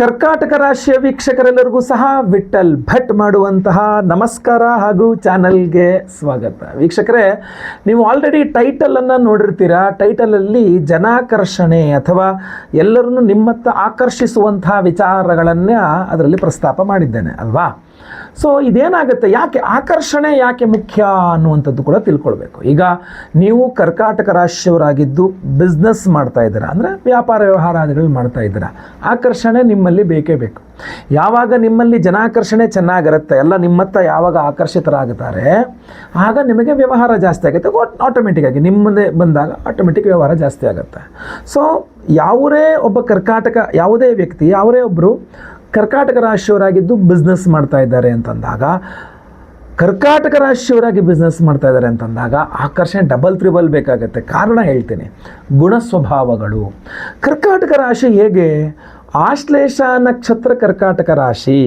ಕರ್ಕಾಟಕ ರಾಶಿಯ ವೀಕ್ಷಕರೆಲ್ಲರಿಗೂ ಸಹ ವಿಠಲ್ ಭಟ್ ಮಾಡುವಂತಹ ನಮಸ್ಕಾರ ಹಾಗೂ ಚಾನಲ್ಗೆ ಸ್ವಾಗತ. ವೀಕ್ಷಕರೇ, ನೀವು ಆಲ್ರೆಡಿ ಟೈಟಲನ್ನು ನೋಡಿರ್ತೀರಾ? ಟೈಟಲಲ್ಲಿ ಜನಾಕರ್ಷಣೆ ಅಥವಾ ಎಲ್ಲರನ್ನು ನಿಮ್ಮತ್ತ ಆಕರ್ಷಿಸುವಂತಹ ವಿಚಾರಗಳನ್ನೇ ಅದರಲ್ಲಿ ಪ್ರಸ್ತಾಪ ಮಾಡಿದ್ದೇನೆ, ಅಲ್ವಾ? ಸೊ ಇದೇನಾಗುತ್ತೆ? ಯಾಕೆ ಆಕರ್ಷಣೆ ಯಾಕೆ ಮುಖ್ಯ ಅನ್ನುವಂಥದ್ದು ಕೂಡ ತಿಳ್ಕೊಳ್ಬೇಕು. ಈಗ ನೀವು ಕರ್ಕಾಟಕ ರಾಶಿಯವರಾಗಿದ್ದು ಬಿಸ್ನೆಸ್ ಮಾಡ್ತಾ ಇದ್ದೀರಾ, ಅಂದರೆ ವ್ಯಾಪಾರ ವ್ಯವಹಾರಗಳು ಮಾಡ್ತಾ ಇದ್ದೀರಾ, ಆಕರ್ಷಣೆ ನಿಮ್ಮಲ್ಲಿ ಬೇಕೇ ಬೇಕು. ಯಾವಾಗ ನಿಮ್ಮಲ್ಲಿ ಜನಾಕರ್ಷಣೆ ಚೆನ್ನಾಗಿರುತ್ತೆ, ಎಲ್ಲ ನಿಮ್ಮತ್ತ ಯಾವಾಗ ಆಕರ್ಷಿತರಾಗುತ್ತಾರೆ ಆಗ ನಿಮಗೆ ವ್ಯವಹಾರ ಜಾಸ್ತಿ ಆಗುತ್ತೆ ಆಟೋಮೆಟಿಕ್ ಆಗಿ ನಿಮ್ಮದೇ ಬಂದಾಗ ಆಟೋಮೆಟಿಕ್ ವ್ಯವಹಾರ ಜಾಸ್ತಿ ಆಗುತ್ತೆ. ಸೊ ಯಾವುದೇ ಒಬ್ಬ ಕರ್ಕಾಟಕ, ಯಾವುದೇ ವ್ಯಕ್ತಿ, ಯಾವುದೇ ಒಬ್ಬರು ಕರ್ಕಾಟಕ ರಾಶಿಯವರಾಗಿದ್ದು ಬಿಸ್ನೆಸ್ ಮಾಡ್ತಾ ಇದ್ದಾರೆ ಅಂತಂದಾಗ, ಕರ್ಕಾಟಕ ರಾಶಿಯವರಾಗಿ ಬಿಸ್ನೆಸ್ ಮಾಡ್ತಾ ಇದ್ದಾರೆ ಅಂತಂದಾಗ ಆಕರ್ಷಣೆ ಡಬಲ್ ತ್ರಿಬಲ್ ಬೇಕಾಗುತ್ತೆ. ಕಾರಣ ಹೇಳ್ತೀನಿ, ಗುಣ ಸ್ವಭಾವಗಳು. ಕರ್ಕಾಟಕ ರಾಶಿ ಹೇಗೆ? ಆಶ್ಲೇಷ ನಕ್ಷತ್ರ ಕರ್ಕಾಟಕ ರಾಶಿ.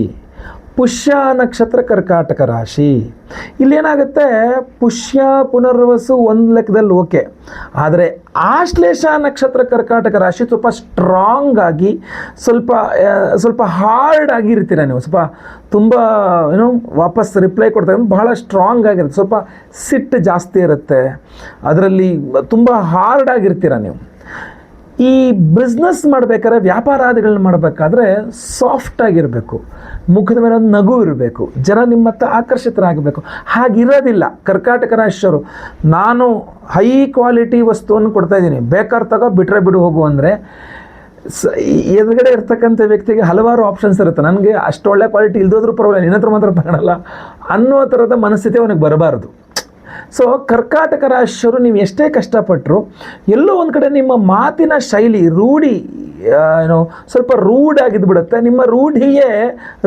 ಪುಷ್ಯ ನಕ್ಷತ್ರ ಕರ್ಕಾಟಕ ರಾಶಿ. ಇಲ್ಲೇನಾಗುತ್ತೆ? ಪುಷ್ಯ ಪುನರ್ವಸು ಒಂದು ಲೆಕ್ಕದಲ್ಲಿ ಓಕೆ. ಆದರೆ ಆಶ್ಲೇಷ ನಕ್ಷತ್ರ ಕರ್ಕಾಟಕ ರಾಶಿ ಸ್ವಲ್ಪ ಸ್ಟ್ರಾಂಗ್ ಆಗಿ, ಸ್ವಲ್ಪ ಸ್ವಲ್ಪ ಹಾರ್ಡ್ ಆಗಿರ್ತೀರ ನೀವು. ಸ್ವಲ್ಪ ತುಂಬ, ಏನೋ ವಾಪಸ್ ರಿಪ್ಲೈ ಕೊಡ್ತಾರೆ ಬಹಳ ಸ್ಟ್ರಾಂಗ್ ಆಗಿರುತ್ತೆ. ಸ್ವಲ್ಪ ಸಿಟ್ಟು ಜಾಸ್ತಿ ಇರುತ್ತೆ. ಅದರಲ್ಲಿ ತುಂಬ ಹಾರ್ಡ್ ಆಗಿರ್ತೀರ ನೀವು. ಈ ಬಿಸ್ನೆಸ್ ಮಾಡಬೇಕಾದ್ರೆ, ವ್ಯಾಪಾರಾದಿಗಳನ್ನ ಮಾಡಬೇಕಾದ್ರೆ ಸಾಫ್ಟ್ ಆಗಿರಬೇಕು. ಮುಖದ ಮೇಲೆ ಒಂದು ನಗು ಇರಬೇಕು. ಜನ ನಿಮ್ಮತ್ತ ಆಕರ್ಷಿತರಾಗಬೇಕು. ಹಾಗಿರೋದಿಲ್ಲ. ಕರ್ಕಾಟಕ ರಾಶಿಯವರು ನಾನು ಹೈ ಕ್ವಾಲಿಟಿ ವಸ್ತುವನ್ನು ಕೊಡ್ತಾ ಇದ್ದೀನಿ. ಬೇಕಾದ್ರೆ ತಗೋ, ಬಿಟ್ರೆ ಬಿಡು, ಹೋಗು ಅಂದರೆ ಸ ಎದುರುಗಡೆ ಇರ್ತಕ್ಕಂಥ ವ್ಯಕ್ತಿಗೆ ಹಲವಾರು ಆಪ್ಷನ್ಸ್ ಇರುತ್ತೆ. ನನಗೆ ಅಷ್ಟು ಒಳ್ಳೆ ಕ್ವಾಲಿಟಿ ಇಲ್ದೋದ್ರೂ ಪರವಾಗಿಲ್ಲ. ನಿನ್ನ ಹತ್ರ ಮಾತ್ರ ತಗೊಳ್ಳಲ್ಲ ಅನ್ನೋ ಥರದ ಮನಸ್ಥಿತಿ ಅವನಿಗೆ ಬರಬಾರ್ದು. ಸೊ ಕರ್ಕಾಟಕ ರಾಶಿಯವರು ನೀವು ಎಷ್ಟೇ ಕಷ್ಟಪಟ್ಟರು ಎಲ್ಲೋ ಒಂದು ಕಡೆ ನಿಮ್ಮ ಮಾತಿನ ಶೈಲಿ ರೂಢಿ ಏನು ಸ್ವಲ್ಪ ರೂಢಾಗಿದ್ದು ಆಗಿದ್ಬಿಡುತ್ತೆ. ನಿಮ್ಮ ರೂಢಿಯೇ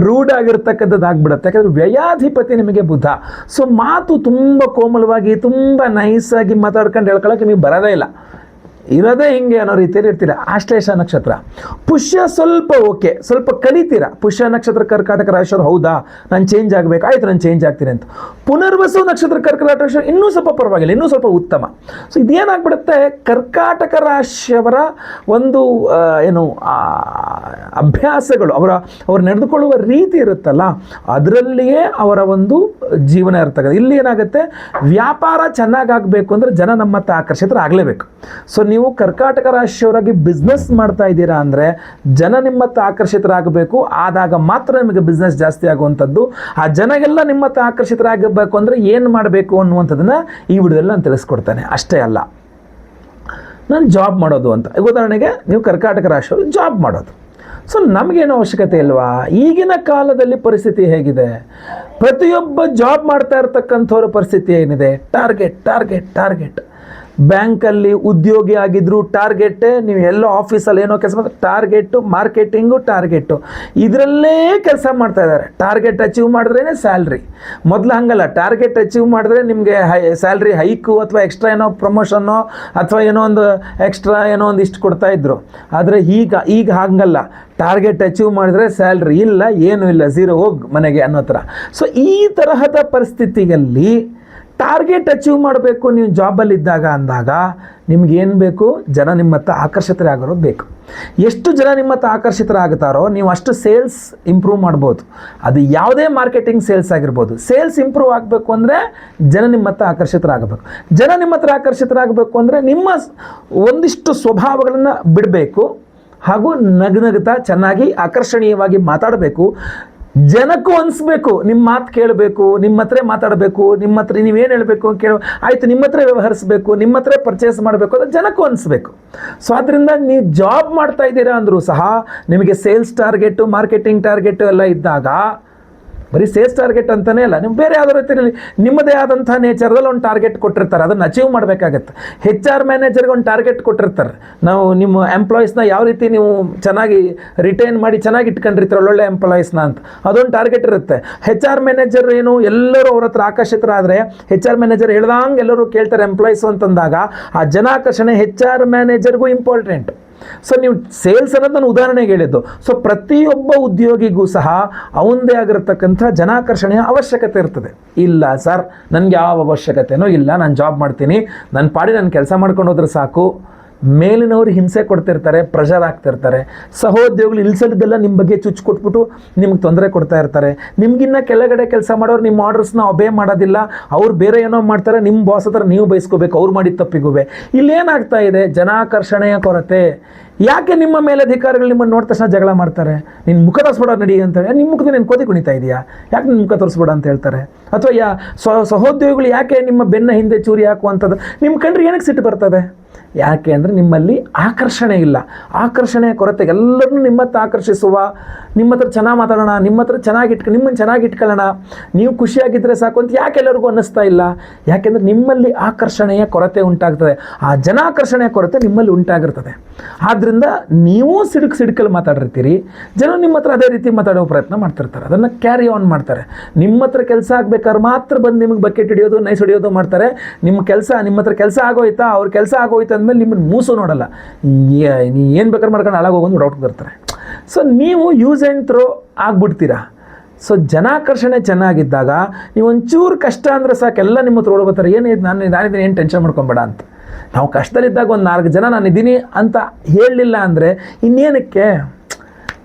ರೂಢಾಗಿರ್ತಕ್ಕಂಥದ್ದು ಆಗ್ಬಿಡುತ್ತೆ ಯಾಕಂದರೆ ವ್ಯಯಾಧಿಪತಿ ನಿಮಗೆ ಬುದ್ಧ ಸೊ ಮಾತು ತುಂಬ ಕೋಮಲವಾಗಿ, ತುಂಬ ನೈಸಾಗಿ ಮಾತಾಡ್ಕೊಂಡು ಹೇಳ್ಕೊಳ್ಳೋಕೆ ನಿಮಗೆ ಬರೋದೇ ಇಲ್ಲ. ಇರೋದೇ ಹಿಂಗೆ ಅನ್ನೋ ರೀತಿಯಲ್ಲಿ ಇರ್ತೀರ. ಆಶ್ಲೇಷ ನಕ್ಷತ್ರ. ಪುಷ್ಯ ಸ್ವಲ್ಪ ಓಕೆ, ಸ್ವಲ್ಪ ಕಲಿತೀರ. ಪುಷ್ಯ ನಕ್ಷತ್ರ ಕರ್ಕಾಟಕ ರಾಶಿಯವರು ಹೌದಾ? ನಾನು ಚೇಂಜ್ ಆಗಬೇಕು, ಆಯ್ತು ನಾನು ಚೇಂಜ್ ಆಗ್ತೀನಿ ಅಂತ. ಪುನರ್ವಸು ನಕ್ಷತ್ರ ಕರ್ಕಾಟಕ ರಾಶಿ ಇನ್ನೂ ಸ್ವಲ್ಪ ಪರವಾಗಿಲ್ಲ, ಇನ್ನೂ ಸ್ವಲ್ಪ ಉತ್ತಮ. ಸೊ ಇದೇನಾಗ್ಬಿಡುತ್ತೆ? ಕರ್ಕಾಟಕ ರಾಶಿಯವರ ಒಂದು ಏನು ಅಭ್ಯಾಸಗಳು, ಅವರ, ಅವ್ರು ನಡೆದುಕೊಳ್ಳುವ ರೀತಿ ಇರುತ್ತಲ್ಲ, ಅದರಲ್ಲಿಯೇ ಅವರ ಒಂದು ಜೀವನ ಇರ್ತಕ್ಕಂಥ ಇಲ್ಲಿ ಏನಾಗುತ್ತೆ? ವ್ಯಾಪಾರ ಚೆನ್ನಾಗಾಗಬೇಕು ಅಂದರೆ ಜನ ನಮ್ಮತ್ತ ಆಕರ್ಷಿತರಾಗಲೇಬೇಕು. ಸೊ ನೀವು ಕರ್ಕಾಟಕ ರಾಶಿಯವರಾಗಿ ಬಿಸ್ನೆಸ್ ಮಾಡ್ತಾ ಇದ್ದೀರಾ ಅಂದರೆ ಜನ ನಿಮ್ಮತ್ತ ಆಕರ್ಷಿತರಾಗಬೇಕು. ಆದಾಗ ಮಾತ್ರ ನಿಮಗೆ ಬಿಸ್ನೆಸ್ ಜಾಸ್ತಿ ಆಗುವಂಥದ್ದು. ಆ ಜನಗೆಲ್ಲ ನಿಮ್ಮತ್ತ ಆಕರ್ಷಿತರಾಗಬೇಕು ಅಂದರೆ ಏನು ಮಾಡಬೇಕು ಅನ್ನುವಂಥದ್ದನ್ನು ಈ ವಿಡಿಯೋದಲ್ಲಿ ನಾನು ತಿಳಿಸ್ಕೊಡ್ತೇನೆ. ಅಷ್ಟೇ ಅಲ್ಲ. ನಾನು ಜಾಬ್ ಮಾಡೋದು ಅಂತ. ಉದಾಹರಣೆಗೆ ನೀವು ಕರ್ಕಾಟಕ ರಾಶಿಯವರು ಜಾಬ್ ಮಾಡೋದು. ಸೊ ನಮಗೇನು ಅವಶ್ಯಕತೆ ಇಲ್ವಾ? ಈಗಿನ ಕಾಲದಲ್ಲಿ ಪರಿಸ್ಥಿತಿ ಹೇಗಿದೆ? ಪ್ರತಿಯೊಬ್ಬ ಜಾಬ್ ಮಾಡ್ತಾ ಇರ್ತಕ್ಕಂಥವ್ರ ಪರಿಸ್ಥಿತಿ ಏನಿದೆ? ಟಾರ್ಗೆಟ್ ಟಾರ್ಗೆಟ್ ಟಾರ್ಗೆಟ್ ಬ್ಯಾಂಕಲ್ಲಿ ಉದ್ಯೋಗಿ ಆಗಿದ್ರು ಟಾರ್ಗೆಟ್ ನೀವು ಎಲ್ಲ ಆಫೀಸಲ್ಲಿ ಏನೋ ಕೆಲಸ ಮಾಡ್ತಾರೆ ಟಾರ್ಗೆಟು ಮಾರ್ಕೆಟಿಂಗು ಟಾರ್ಗೆಟು ಇದರಲ್ಲೇ ಕೆಲಸ ಮಾಡ್ತಾ ಇದ್ದಾರೆ ಟಾರ್ಗೆಟ್ ಅಚೀವ್ ಮಾಡಿದ್ರೇ ಸ್ಯಾಲ್ರಿ. ಮೊದಲು ಹಂಗಲ್ಲ. ಟಾರ್ಗೆಟ್ ಅಚೀವ್ ಮಾಡಿದ್ರೆ ನಿಮಗೆ ಹೈ ಸ್ಯಾಲ್ರಿ ಹೈಕು ಅಥವಾ ಎಕ್ಸ್ಟ್ರಾ ಏನೋ ಪ್ರಮೋಷನ್ನೋ ಅಥವಾ ಏನೋ ಒಂದು ಎಕ್ಸ್ಟ್ರಾ ಏನೋ ಒಂದು ಇಷ್ಟು ಕೊಡ್ತಾ ಇದ್ರು. ಆದರೆ ಈಗ ಈಗ ಹಂಗಲ್ಲ. ಟಾರ್ಗೆಟ್ ಅಚೀವ್ ಮಾಡಿದ್ರೆ ಸ್ಯಾಲ್ರಿ ಇಲ್ಲ, ಏನೂ ಇಲ್ಲ. ಝೀರೋ ಹೋಗಿ ಮನೆಗೆ ಅನ್ನೋ ಥರ. ಸೊ ಈ ತರಹದ ಪರಿಸ್ಥಿತಿಯಲ್ಲಿ ಟಾರ್ಗೆಟ್ ಅಚೀವ್ ಮಾಡಬೇಕು ನೀವು ಜಾಬಲ್ಲಿ ಇದ್ದಾಗ ಅಂದಾಗ ನಿಮ್ಗೆ ಏನು ಬೇಕು? ಜನ ನಿಮ್ಮತ್ತ ಆಕರ್ಷಿತರಾಗಿರೋದು ಬೇಕು. ಎಷ್ಟು ಜನ ನಿಮ್ಮತ್ತ ಆಕರ್ಷಿತರಾಗುತ್ತಾರೋ ನೀವು ಅಷ್ಟು ಸೇಲ್ಸ್ ಇಂಪ್ರೂವ್ ಮಾಡ್ಬೋದು. ಅದು ಯಾವುದೇ ಮಾರ್ಕೆಟಿಂಗ್ ಸೇಲ್ಸ್ ಆಗಿರ್ಬೋದು. ಸೇಲ್ಸ್ ಇಂಪ್ರೂವ್ ಆಗಬೇಕು ಅಂದರೆ ಜನ ನಿಮ್ಮತ್ತ ಆಕರ್ಷಿತರಾಗಬೇಕು. ಜನ ನಿಮ್ಮ ಹತ್ರ ಆಕರ್ಷಿತರಾಗಬೇಕು ಅಂದರೆ ನಿಮ್ಮ ಒಂದಿಷ್ಟು ಸ್ವಭಾವಗಳನ್ನು ಬಿಡಬೇಕು ಹಾಗೂ ನಗನಗುತ್ತಾ ಚೆನ್ನಾಗಿ ಆಕರ್ಷಣೀಯವಾಗಿ ಮಾತಾಡಬೇಕು. ಜನಕ್ಕೂ ಅನಿಸ್ಬೇಕು ನಿಮ್ಮ ಮಾತು ಕೇಳಬೇಕು ನಿಮ್ಮ ಹತ್ರ ಮಾತಾಡಬೇಕು ನಿಮ್ಮ ಹತ್ರ ನೀವೇನು ಹೇಳಬೇಕು ಕೇಳ ಆಯಿತು ನಿಮ್ಮ ಹತ್ರ ವ್ಯವಹರಿಸಬೇಕು ನಿಮ್ಮ ಹತ್ರ ಪರ್ಚೇಸ್ ಮಾಡಬೇಕು ಅಂತ ಜನಕ್ಕೂ ಅನಿಸ್ಬೇಕು. ಸೊ ಆದ್ದರಿಂದ ನೀವು ಜಾಬ್ ಮಾಡ್ತಾ ಇದ್ದೀರಾ ಅಂದರೂ ಸಹ, ನಿಮಗೆ ಸೇಲ್ಸ್ ಟಾರ್ಗೆಟು ಮಾರ್ಕೆಟಿಂಗ್ ಟಾರ್ಗೆಟು ಎಲ್ಲ ಇದ್ದಾಗ ಬರೀ ಸೇಲ್ಸ್ ಟಾರ್ಗೆಟ್ ಅಂತಲೇ ಅಲ್ಲ, ನೀವು ಬೇರೆ ಯಾವುದೋ ರೀತಿಯಲ್ಲಿ ನಿಮ್ಮದೇ ಆದಂಥ ನೇಚರ್ದಲ್ಲಿ ಒಂದು ಟಾರ್ಗೆಟ್ ಕೊಟ್ಟಿರ್ತಾರೆ, ಅದನ್ನು ಅಚೀವ್ ಮಾಡಬೇಕಾಗತ್ತೆ. ಹೆಚ್ ಆರ್ ಮ್ಯಾನೇಜರ್ಗೆ ಒಂದು ಟಾರ್ಗೆಟ್ ಕೊಟ್ಟಿರ್ತಾರೆ. ನಾವು ನಿಮ್ಮ ಎಂಪ್ಲಾಯೀಸ್ನ ಯಾವ ರೀತಿ ನೀವು ಚೆನ್ನಾಗಿ ರಿಟೈನ್ ಮಾಡಿ ಚೆನ್ನಾಗಿ ಇಟ್ಕೊಂಡಿರ್ತಾರೆ ಒಳ್ಳೊಳ್ಳೆ ಎಂಪ್ಲಾಯೀಸ್ನ ಅಂತ, ಅದೊಂದು ಟಾರ್ಗೆಟ್ ಇರುತ್ತೆ. ಹೆಚ್ ಆರ್ ಮ್ಯಾನೇಜರ್ ಏನು ಎಲ್ಲರೂ ಅವ್ರ ಹತ್ರ ಆಕರ್ಷಿತರಾದರೆ ಹೆಚ್ ಆರ್ ಮ್ಯಾನೇಜರ್ ಹೇಳ್ದಂಗೆ ಎಲ್ಲರೂ ಕೇಳ್ತಾರೆ ಎಂಪ್ಲಾಯೀಸ್ ಅಂತಂದಾಗ, ಆ ಜನಾಕರ್ಷಣೆ ಹೆಚ್ ಆರ್ ಮ್ಯಾನೇಜರ್ಗೂ ಇಂಪಾರ್ಟೆಂಟ್ ಸೊ ನೀವು ಸೇಲ್ಸ್ ಅನ್ನೋದು ನಾನು ಉದಾಹರಣೆಗೆ ಹೇಳಿದ್ದು. ಸೊ ಪ್ರತಿಯೊಬ್ಬ ಉದ್ಯೋಗಿಗೂ ಸಹ ಅವಂದೇ ಆಗಿರತಕ್ಕಂಥ ಜನಾಕರ್ಷಣೆಯ ಅವಶ್ಯಕತೆ ಇರ್ತದೆ. ಇಲ್ಲ ಸರ್ ನನಗೆ ಯಾವ ಅವಶ್ಯಕತೆನೂ ಇಲ್ಲ. ನಾನು ಜಾಬ್ ಮಾಡ್ತೀನಿ. ನನ್ನ ಪಾಡಿ ನಾನು ಕೆಲಸ ಮಾಡ್ಕೊಂಡು ಹೋದ್ರೆ ಸಾಕು. ಮೇಲಿನವರು ಹಿಂಸೆ ಕೊಡ್ತಿರ್ತಾರೆ ಪ್ರೆಷರ್ ಆಗ್ತಿರ್ತಾರೆ ಸಹೋದ್ಯೋಗಿಗಳು ಇಲ್ಸಲಿದ್ದೆಲ್ಲ ನಿಮ್ಮ ಬಗ್ಗೆ ಚುಚ್ಚು ಕೊಟ್ಬಿಟ್ಟು ನಿಮ್ಗೆ ತೊಂದರೆ ಕೊಡ್ತಾ ಇರ್ತಾರೆ. ನಿಮ್ಗಿನ್ನ ಕೆಳಗಡೆ ಕೆಲಸ ಮಾಡೋರು ನಿಮ್ಮ ಆರ್ಡರ್ಸ್ನ ಒಬೇ ಮಾಡೋದಿಲ್ಲ. ಅವ್ರು ಬೇರೆ ಏನೋ ಮಾಡ್ತಾರೆ ನಿಮ್ಮ ಬಾಸ್ ಹತ್ರ ನೀವು ಬಯಸ್ಕೋಬೇಕು ಅವ್ರು ಮಾಡಿದ ತಪ್ಪಿಗೂ ಇಲ್ಲೇನಾಗ್ತಾ ಇದೆ? ಜನಾಕರ್ಷಣೆಯ ಕೊರತೆ. ಯಾಕೆ ನಿಮ್ಮ ಮೇಲಧಿಕಾರಿಗಳು ನಿಮ್ಮನ್ನು ನೋಡಿದ ತಕ್ಷಣ ಜಗಳ ಮಾಡ್ತಾರೆ? ನಿನ್ನ ಮುಖ ತೋರಿಸ್ಬೇಡ ನಡಿ ಅಂತೇಳಿ ನಿಮ್ಮ ಮುಖದ ನೀನು ಕೋತಿ ಕುಣಿತಾ ಇದೆಯಾ? ಯಾಕೆ ನಿನ್ನ ಮುಖ ತೋರಿಸ್ಬೇಡ ಅಂತ ಹೇಳ್ತಾರೆ? ಅಥವಾ ಯಾ ಸಹೋದ್ಯೋಗಿಗಳು ಯಾಕೆ ನಿಮ್ಮ ಬೆನ್ನ ಹಿಂದೆ ಚೂರಿ ಹಾಕುವಂಥದ್ದು? ನಿಮ್ಮ ಕಂಡ್ರೆ ಏನಕ್ಕೆ ಸಿಟ್ಟು ಬರ್ತದೆ? ಯಾಕೆ ಅಂದರೆ ನಿಮ್ಮಲ್ಲಿ ಆಕರ್ಷಣೆ ಇಲ್ಲ. ಆಕರ್ಷಣೆಯ ಕೊರತೆ. ಎಲ್ಲರನ್ನೂ ಹತ್ರ ಆಕರ್ಷಿಸುವ, ನಿಮ್ಮ ಹತ್ರ ಚೆನ್ನಾಗಿ ಮಾತಾಡೋಣ, ನಿಮ್ಮ ಹತ್ರ ಚೆನ್ನಾಗಿ ಇಟ್ಕೊ, ನಿಮ್ಮನ್ನು ಚೆನ್ನಾಗಿ ಇಟ್ಕೊಳ್ಳೋಣ. ನೀವು ಖುಷಿಯಾಗಿದ್ದರೆ ಸಾಕು ಅಂತ ಯಾಕೆ ಎಲ್ಲರಿಗೂ ಅನ್ನಿಸ್ತಾ ಇಲ್ಲ? ಯಾಕೆಂದರೆ ನಿಮ್ಮಲ್ಲಿ ಆಕರ್ಷಣೆಯ ಕೊರತೆ ಉಂಟಾಗ್ತದೆ. ಆ ಜನಾಕರ್ಷಣೆಯ ಕೊರತೆ ನಿಮ್ಮಲ್ಲಿ ಉಂಟಾಗಿರ್ತದೆ. ಆದ್ದರಿಂದ ನೀವು ಸಿಡುಕು ಸಿಡುಕಲ್ಲಿ ಮಾತಾಡಿರ್ತೀರಿ, ಜನ ನಿಮ್ಮ ಹತ್ರ ಅದೇ ರೀತಿ ಮಾತಾಡೋ ಪ್ರಯತ್ನ ಮಾಡ್ತಿರ್ತಾರೆ. ಅದನ್ನು ಕ್ಯಾರಿ ಆನ್ ಮಾಡ್ತಾರೆ. ನಿಮ್ಮ ಹತ್ರ ಕೆಲಸ ಆಗಬೇಕಾದ್ರೆ ಮಾತ್ರ ಬಂದು ನಿಮಗೆ ಬಕೆಟ್ ಹಿಡಿಯೋದು ನೈಸ್ ಹಿಡಿಯೋದು ಮಾಡ್ತಾರೆ. ನಿಮ್ಮ ಕೆಲಸ, ನಿಮ್ಮ ಹತ್ರ ಕೆಲಸ ಆಗೋಯ್ತಾ, ಅವ್ರ ಕೆಲಸ ಆಗೋಯ್ತು ಅಂದಮೇಲೆ ನಿಮ್ಮನ್ನು ಮೂಸು ನೋಡಲ್ಲ. ನೀ ಏನು ಬೇಕಾದ್ರೆ ಮಾಡ್ಕೊಂಡು ಹಾಳಾಗೋಗೊಂದು ಡೌಟ್ ಬರ್ತಾರೆ. ಸೊ ನೀವು ಯೂಸ್ ಆ್ಯಂಡ್ ಥ್ರೋ ಆಗ್ಬಿಡ್ತೀರಾ. ಸೊ ಜನಾಕರ್ಷಣೆ ಚೆನ್ನಾಗಿದ್ದಾಗ, ನೀವು ಒಂಚೂರು ಕಷ್ಟ ಅಂದರೆ ಸಾಕೆಲ್ಲ ನಿಮ್ಮ ಹತ್ರ ಓಡ್ಬೋತಾರೆ ಏನೇ ನಾನು ನಾನಿದ್ದೀನಿ ಏನು ಟೆನ್ಷನ್ ಮಾಡ್ಕೊಬೇಡ ಅಂತ. ನಾವು ಕಷ್ಟದಲ್ಲಿದ್ದಾಗ ಒಂದು ನಾಲ್ಕು ಜನ ನಾನು ಇದ್ದೀನಿ ಅಂತ ಹೇಳಲಿಲ್ಲ ಅಂದರೆ ಇನ್ನೇನಕ್ಕೆ?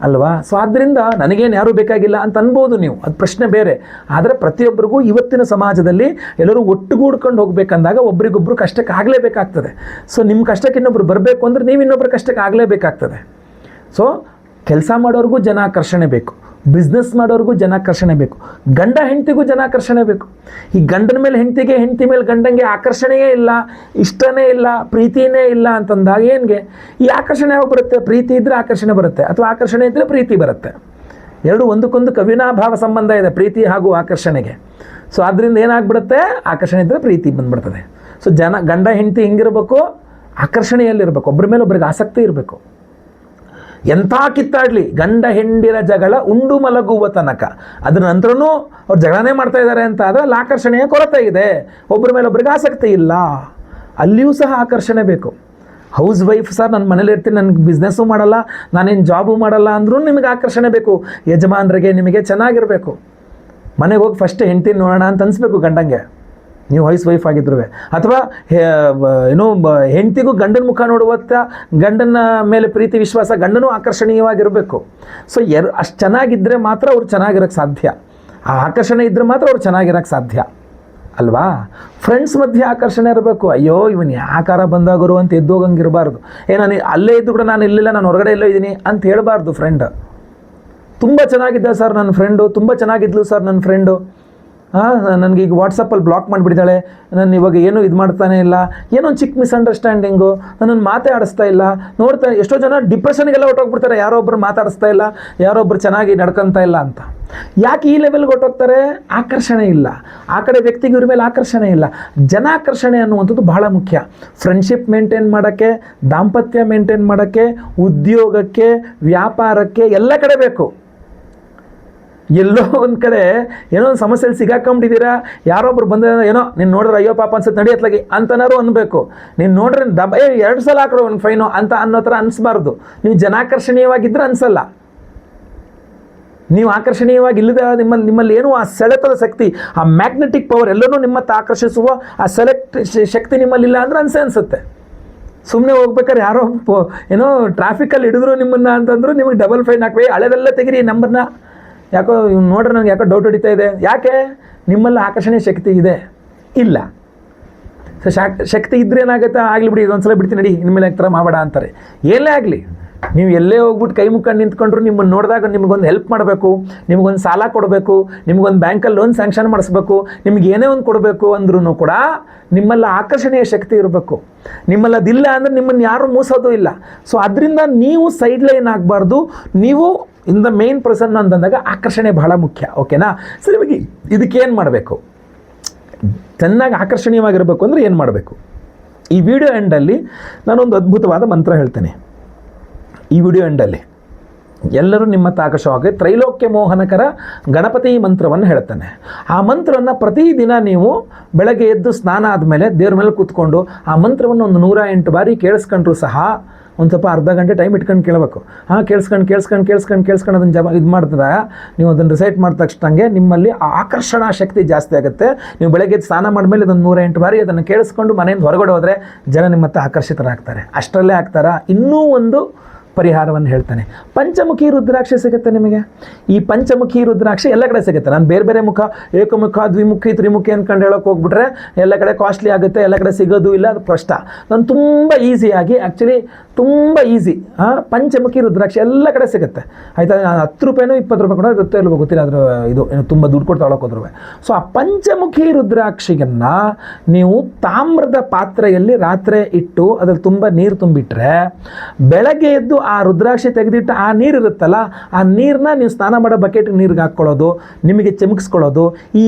ಅಲ್ವಾ? ಸೊ ಆದ್ದರಿಂದ ನನಗೇನು ಯಾರೂ ಬೇಕಾಗಿಲ್ಲ ಅಂತ ಅನ್ಬೋದು ನೀವು. ಅದು ಪ್ರಶ್ನೆ ಬೇರೆ. ಆದರೆ ಪ್ರತಿಯೊಬ್ಬರಿಗೂ ಇವತ್ತಿನ ಸಮಾಜದಲ್ಲಿ ಎಲ್ಲರೂ ಒಟ್ಟುಗೂಡ್ಕೊಂಡು ಹೋಗ್ಬೇಕಂದಾಗ ಒಬ್ರಿಗೊಬ್ರು ಕಷ್ಟಕ್ಕೆ ಆಗಲೇಬೇಕಾಗ್ತದೆ. ಸೊ ನಿಮ್ಮ ಕಷ್ಟಕ್ಕೆ ಇನ್ನೊಬ್ರು ಬರಬೇಕು ಅಂದರೆ ನೀವು ಇನ್ನೊಬ್ರ ಕಷ್ಟಕ್ಕೆ ಆಗಲೇಬೇಕಾಗ್ತದೆ. ಸೊ ಕೆಲಸ ಮಾಡೋರಿಗೂ ಜನಾಕರ್ಷಣೆ ಬೇಕು. ಬಿಸ್ನೆಸ್ ಮಾಡೋರಿಗೂ ಜನಾಕರ್ಷಣೆ ಬೇಕು. ಗಂಡ ಹೆಂಡತಿಗೂ ಜನಾಕರ್ಷಣೆ ಬೇಕು. ಈ ಗಂಡನ ಮೇಲೆ ಹೆಂಡತಿಗೆ, ಹೆಂಡತಿ ಮೇಲೆ ಗಂಡಂಗೆ ಆಕರ್ಷಣೆಯೇ ಇಲ್ಲ, ಇಷ್ಟನೇ ಇಲ್ಲ, ಪ್ರೀತಿನೇ ಇಲ್ಲ ಅಂತಂದಾಗ ಏನಿಗೆ? ಈ ಆಕರ್ಷಣೆ ಯಾವಾಗ ಬರುತ್ತೆ? ಪ್ರೀತಿ ಇದ್ದರೆ ಆಕರ್ಷಣೆ ಬರುತ್ತೆ, ಅಥವಾ ಆಕರ್ಷಣೆ ಇದ್ದರೆ ಪ್ರೀತಿ ಬರುತ್ತೆ. ಎರಡು ಒಂದಕ್ಕೊಂದು ಕವಿನಾಭಾವ ಸಂಬಂಧ ಇದೆ, ಪ್ರೀತಿ ಹಾಗೂ ಆಕರ್ಷಣೆಗೆ. ಸೊ ಅದರಿಂದ ಏನಾಗ್ಬಿಡುತ್ತೆ? ಆಕರ್ಷಣೆ ಇದ್ದರೆ ಪ್ರೀತಿ ಬಂದ್ಬಿಡ್ತದೆ. ಸೊ ಜನ, ಗಂಡ, ಹೆಂಡತಿ ಹೆಂಗಿರಬೇಕು? ಆಕರ್ಷಣೆಯಲ್ಲಿರಬೇಕು. ಒಬ್ಬರ ಮೇಲೆ ಒಬ್ರಿಗೆ ಆಸಕ್ತಿ ಇರಬೇಕು. ಎಂಥ ಕಿತ್ತಾಡಲಿ ಗಂಡ ಹೆಂಡಿರ ಜಗಳ ಉಂಡು ಮಲಗುವ ತನಕ. ಅದರ ನಂತರನೂ ಅವ್ರು ಜಗಳನೇ ಮಾಡ್ತಾ ಇದ್ದಾರೆ ಅಂತ ಆದರೆ ಅಲ್ಲಿ ಆಕರ್ಷಣೆಯ ಕೊರತೆ ಇದೆ. ಒಬ್ಬರ ಮೇಲೆ ಒಬ್ರಿಗೆ ಆಸಕ್ತಿ ಇಲ್ಲ. ಅಲ್ಲಿಯೂ ಸಹ ಆಕರ್ಷಣೆ ಬೇಕು. ಹೌಸ್ ವೈಫ್ ಸರ್ ನನ್ನ ಮನೇಲಿ ಇರ್ತೀನಿ ನನಗೆ ಬಿಸ್ನೆಸ್ಸು ಮಾಡಲ್ಲ, ನಾನೇನು ಜಾಬು ಮಾಡಲ್ಲ ಅಂದ್ರೂ ನಿಮಗೆ ಆಕರ್ಷಣೆ ಬೇಕು. ಯಜಮಾನರಿಗೆ ನಿಮಗೆ ಚೆನ್ನಾಗಿರಬೇಕು. ಮನೆಗೆ ಹೋಗಿ ಫಸ್ಟ್ ಹೆಂಡ್ತಿನ ನೋಡೋಣ ಅಂತ ಅನಿಸ್ಬೇಕು ಗಂಡಂಗೆ. ನೀವು ವಾಯ್ಸ್ ವೈಫ್ ಆಗಿದ್ರು ಅಥವಾ ಏನೋ ಹೆಂಡ್ತಿಗೂ ಗಂಡನ ಮುಖ ನೋಡುವತ್ತ ಗಂಡನ ಮೇಲೆ ಪ್ರೀತಿ, ವಿಶ್ವಾಸ, ಗಂಡನೂ ಆಕರ್ಷಣೀಯವಾಗಿರಬೇಕು. ಸೊ ಎರ್, ಅಷ್ಟು ಚೆನ್ನಾಗಿದ್ದರೆ ಮಾತ್ರ ಅವ್ರು ಚೆನ್ನಾಗಿರೋಕ್ಕೆ ಸಾಧ್ಯ. ಆ ಆಕರ್ಷಣೆ ಇದ್ದರೆ ಮಾತ್ರ ಅವ್ರು ಚೆನ್ನಾಗಿರೋಕ್ಕೆ ಸಾಧ್ಯ. ಅಲ್ವಾ? ಫ್ರೆಂಡ್ಸ್ ಮಧ್ಯೆ ಆಕರ್ಷಣೆ ಇರಬೇಕು. ಅಯ್ಯೋ, ಇವನು ಯಾಕಾರ ಬಂದಾಗರು ಅಂತ ಎದ್ದೋಗಂಗಿರಬಾರ್ದು. ಏ, ನಾನು ಅಲ್ಲೇ ಇದ್ದು ಕೂಡ ನಾನು ಇಲ್ಲಿಲ್ಲ, ನಾನು ಹೊರಗಡೆ ಎಲ್ಲೋ ಇದ್ದೀನಿ ಅಂತ ಹೇಳಬಾರ್ದು ಫ್ರೆಂಡ್ ತುಂಬ ಚೆನ್ನಾಗಿದ್ದ ಸರ್ ನನ್ನ ಫ್ರೆಂಡು ತುಂಬ ಚೆನ್ನಾಗಿದ್ಲು ಸರ್ ನನ್ನ ಫ್ರೆಂಡು ನನಗೆ ಈಗ ವಾಟ್ಸಪ್ಪಲ್ಲಿ ಬ್ಲಾಕ್ ಮಾಡಿಬಿಟ್ಟಿದ್ದಾಳೆ ನಾನು ಇವಾಗ ಏನೂ ಇದು ಮಾಡ್ತಾನೆ ಇಲ್ಲ. ಏನೋ ಒಂದು ಚಿಕ್ಕ ಮಿಸ್ಅಂಡರ್ಸ್ಟ್ಯಾಂಡಿಂಗು ನನ್ನನ್ನು ಮಾತೇ ಆಡಿಸ್ತಾ ಇಲ್ಲ. ನೋಡ್ತಾ ಎಷ್ಟೋ ಜನ ಡಿಪ್ರೆಷನ್ಗೆಲ್ಲ ಹೊಟ್ಟೋಗ್ಬಿಡ್ತಾರೆ ಯಾರೋ ಒಬ್ಬರು ಮಾತಾಡಿಸ್ತಾ ಇಲ್ಲ. ಯಾರೋ ಒಬ್ಬರು ಚೆನ್ನಾಗಿ ನಡ್ಕೊತಾ ಇಲ್ಲ ಅಂತ. ಯಾಕೆ ಈ ಲೆವೆಲ್ಗೆ ಹೊಟ್ಟೋಗ್ತಾರೆ ಆಕರ್ಷಣೆ ಇಲ್ಲ. ಆ ಕಡೆ ವ್ಯಕ್ತಿಗೆ ಇವ್ರ ಮೇಲೆ ಆಕರ್ಷಣೆ ಇಲ್ಲ. ಜನಾಕರ್ಷಣೆ ಅನ್ನುವಂಥದ್ದು ಬಹಳ ಮುಖ್ಯ. ಫ್ರೆಂಡ್ಶಿಪ್ ಮೇಂಟೈನ್ ಮಾಡೋಕ್ಕೆ, ದಾಂಪತ್ಯ ಮೇಂಟೈನ್ ಮಾಡೋಕ್ಕೆ, ಉದ್ಯೋಗಕ್ಕೆ, ವ್ಯಾಪಾರಕ್ಕೆ ಎಲ್ಲ ಕಡೆ ಬೇಕು. ಎಲ್ಲೋ ಒಂದು ಕಡೆ ಏನೋ ಒಂದು ಸಮಸ್ಯೆಯಲ್ಲಿ ಸಿಗಾಕೊಂಡಿದ್ದೀರಾ ಯಾರೊಬ್ರು ಬಂದ ಏನೋ, ನೀನು ನೋಡಿದ್ರೆ ಅಯ್ಯೋ ಪಾಪ ಅನ್ಸುತ್ತೆ ನಡೆಯತ್ಲಾಗಿ ಅಂತನಾರು ಅನ್ಬೇಕು. ನೀನು ನೋಡ್ರೆ ದಬ, ಏ, ಎರಡು ಸಲ ಹಾಕಿರೋ ಒಂದು ಫೈನು ಅಂತ ಅನ್ನೋ ಥರ ಅನಿಸ್ಬಾರ್ದು. ನೀವು ಜನಾಕರ್ಷಣೀಯವಾಗಿದ್ದರೆ ಅನಿಸಲ್ಲ. ನೀವು ಆಕರ್ಷಣೀಯವಾಗಿ ಇಲ್ಲದ ನಿಮ್ಮಲ್ಲಿ ನಿಮ್ಮಲ್ಲಿ ಏನು ಆ ಸೆಳೆತದ ಶಕ್ತಿ, ಆ ಮ್ಯಾಗ್ನೆಟಿಕ್ ಪವರ್ ಎಲ್ಲನೂ ನಿಮ್ಮತ್ತ ಆಕರ್ಷಿಸುವ ಆ ಸೆಲೆಕ್ಟ್ ಶಕ್ತಿ ನಿಮ್ಮಲ್ಲಿಲ್ಲ ಅಂದ್ರೆ ಅನ್ಸೆ ಅನಿಸುತ್ತೆ. ಸುಮ್ಮನೆ ಹೋಗ್ಬೇಕಾದ್ರೆ ಯಾರೋ ಏನೋ ಟ್ರಾಫಿಕಲ್ಲಿ ಹಿಡಿದ್ರು ನಿಮ್ಮನ್ನ ಅಂತಂದ್ರು ನಿಮಗೆ ಡಬಲ್ ಫೈನ್ ಹಾಕ್ಬೇಕು. ಹಳೆದೆಲ್ಲ ತೆಗಿರಿ ನಂಬರ್ನ ಯಾಕೋ ಇವ್ನು ನೋಡ್ರೆ ನನಗೆ ಯಾಕೋ ಡೌಟ್ ಹೊಡಿತಾ ಇದೆ. ಯಾಕೆ? ನಿಮ್ಮಲ್ಲಿ ಆಕರ್ಷಣೆ ಶಕ್ತಿ ಇದೆ. ಇಲ್ಲ. ಸೊ ಶಾಕ್ ಶಕ್ತಿ ಇದ್ರೆ ಏನಾಗುತ್ತೆ? ಆಗಲಿ ಬಿಡಿ, ಇದೊಂದ್ಸಲ ಬಿಡ್ತೀನಿ ನಡಿ ನಿಮ್ಮಲ್ಲಿ ಥರ ಮಾಡಬೇಡ ಅಂತಾರೆ. ಎಲ್ಲೇ ಆಗಲಿ, ನೀವು ಎಲ್ಲೇ ಹೋಗ್ಬಿಟ್ಟು ಕೈ ಮುಕ್ಕೊಂಡು ನಿಂತ್ಕೊಂಡ್ರು ನಿಮ್ಮನ್ನು ನೋಡಿದಾಗ ನಿಮಗೊಂದು ಹೆಲ್ಪ್ ಮಾಡಬೇಕು, ನಿಮಗೊಂದು ಸಾಲ ಕೊಡಬೇಕು, ನಿಮಗೊಂದು ಬ್ಯಾಂಕಲ್ಲಿ ಲೋನ್ ಸ್ಯಾಂಕ್ಷನ್ ಮಾಡಿಸ್ಬೇಕು, ನಿಮ್ಗೆ ಏನೇ ಒಂದು ಕೊಡಬೇಕು ಅಂದ್ರೂ ಕೂಡ ನಿಮ್ಮಲ್ಲಿ ಆಕರ್ಷಣೀಯ ಶಕ್ತಿ ಇರಬೇಕು. ನಿಮ್ಮಲ್ಲಿ ಅದಿಲ್ಲ ಅಂದರೆ ನಿಮ್ಮನ್ನು ಯಾರೂ ಮೂಸೋದು ಇಲ್ಲ. ಸೊ ಅದರಿಂದ ನೀವು ಸೈಡ್ ಲೈನ್ ಆಗಬಾರ್ದು. ನೀವು ಇನ್ ದ ಮೇನ್ ಪರ್ಸನ್ ಅಂತಂದಾಗ ಆಕರ್ಷಣೆ ಬಹಳ ಮುಖ್ಯ, ಓಕೆನಾ? ಸರಿ ಇವಾಗ ಇದಕ್ಕೇನು ಮಾಡಬೇಕು? ಚೆನ್ನಾಗಿ ಆಕರ್ಷಣೀಯವಾಗಿರಬೇಕು ಅಂದರೆ ಏನು ಮಾಡಬೇಕು? ಈ ವಿಡಿಯೋ ಎಂಡಲ್ಲಿ ನಾನೊಂದು ಅದ್ಭುತವಾದ ಮಂತ್ರ ಹೇಳ್ತೇನೆ. ಈ ವಿಡಿಯೋ ಎಂಡಲ್ಲಿ ಎಲ್ಲರೂ ನಿಮ್ಮ ಆಕರ್ಷವಾಗಿ ತ್ರೈಲೋಕ್ಯ ಮೋಹನಕರ ಗಣಪತಿ ಮಂತ್ರವನ್ನು ಹೇಳ್ತಾನೆ. ಆ ಮಂತ್ರವನ್ನು ಪ್ರತಿದಿನ ನೀವು ಬೆಳಗ್ಗೆ ಎದ್ದು ಸ್ನಾನ ಆದಮೇಲೆ ದೇವ್ರ ಮೇಲೆ ಕೂತ್ಕೊಂಡು ಆ ಮಂತ್ರವನ್ನು ಒಂದು ನೂರ ಎಂಟು ಬಾರಿ ಕೇಳಿಸ್ಕೊಂಡ್ರು ಸಹ ಒಂದು ಸ್ವಲ್ಪ ಅರ್ಧ ಗಂಟೆ ಟೈಮ್ ಇಟ್ಕೊಂಡು ಕೇಳಬೇಕು. ಹಾಂ, ಕೇಳಿಸ್ಕೊಂಡು ಕೇಳಿಸ್ಕೊಂಡು ಕೇಳಿಸ್ಕೊಂಡು ಕೇಳಿಸ್ಕೊಂಡು ಅದನ್ನು ಜಮ ಇದು ಮಾಡಿದ್ರೆ ನೀವು ಅದನ್ನು ರಿಸೈಟ್ ಮಾಡಿದ ತಕ್ಷಣಂಗೆ ನಿಮ್ಮಲ್ಲಿ ಆಕರ್ಷಣಾ ಶಕ್ತಿ ಜಾಸ್ತಿ ಆಗುತ್ತೆ. ನೀವು ಬೆಳಗ್ಗೆ ಸ್ನಾನ ಮಾಡಿದ್ಮೇಲೆ ಅದನ್ನು ನೂರ ಎಂಟು ಬಾರಿ ಅದನ್ನು ಕೇಳಿಸ್ಕೊಂಡು ಮನೆಯಿಂದ ಹೊರಗಡೆ ಹೋದರೆ ಜನ ನಿಮ್ಮ ಹತ್ರ ಆಕರ್ಷಿತರಾಗ್ತಾರೆ. ಅಷ್ಟರಲ್ಲೇ ಆಗ್ತಾರಾ? ಇನ್ನೂ ಒಂದು ಪರಿಹಾರವನ್ನು ಹೇಳ್ತಾನೆ. ಪಂಚಮುಖಿ ರುದ್ರಾಕ್ಷಿ ಸಿಗುತ್ತೆ ನಿಮಗೆ. ಈ ಪಂಚಮುಖಿ ರುದ್ರಾಕ್ಷಿ ಎಲ್ಲ ಕಡೆ ಸಿಗುತ್ತೆ. ನಾನು ಬೇರೆ ಬೇರೆ ಮುಖ, ಏಕಮುಖ, ದ್ವಿಮುಖಿ, ತ್ರಿಮುಖಿ ಅಂದ್ಕೊಂಡು ಹೇಳೋಕೆ ಹೋಗ್ಬಿಟ್ರೆ ಎಲ್ಲ ಕಡೆ ಕಾಸ್ಟ್ಲಿ ಆಗುತ್ತೆ, ಎಲ್ಲ ಕಡೆ ಸಿಗೋದು ಇಲ್ಲ, ಅದು ಕಷ್ಟ ನಾನು ತುಂಬ ಈಸಿಯಾಗಿ ಆ್ಯಕ್ಚುಲಿ ತುಂಬ ಈಸಿ ಪಂಚಮುಖಿ ರುದ್ರಾಕ್ಷಿ ಎಲ್ಲ ಕಡೆ ಸಿಗುತ್ತೆ. ಆಯಿತಾ, ನಾನು ಹತ್ತು ರೂಪಾಯಿನೂ ಇಪ್ಪತ್ತು ರೂಪಾಯಿ ಕೂಡ ಇರುತ್ತೆ ಇಲ್ವೋ ಗೊತ್ತಿಲ್ಲ ಅದ್ರ ಇದು ಏನು ತುಂಬ ದುಡ್ಡು ಕೊಟ್ಟು ಹೋದ್ರು. ಸೊ ಆ ಪಂಚಮುಖಿ ರುದ್ರಾಕ್ಷಿಯನ್ನು ನೀವು ತಾಮ್ರದ ಪಾತ್ರೆಯಲ್ಲಿ ರಾತ್ರಿ ಇಟ್ಟು ಅದ್ರಲ್ಲಿ ತುಂಬ ನೀರು ತುಂಬಿಟ್ರೆ, ಬೆಳಗ್ಗೆ ಎದ್ದು ಆ ರುದ್ರಾಕ್ಷಿ ತೆಗೆದಿಟ್ಟು ಆ ನೀರು ಇರುತ್ತಲ್ಲ, ಆ ನೀರನ್ನ ನೀವು ಸ್ನಾನ ಮಾಡೋ ಬಕೆಟ್ ನೀರಿಗೆ ಹಾಕ್ಕೊಳ್ಳೋದು, ನಿಮಗೆ ಚಮಕಿಸ್ಕೊಳ್ಳೋದು, ಈ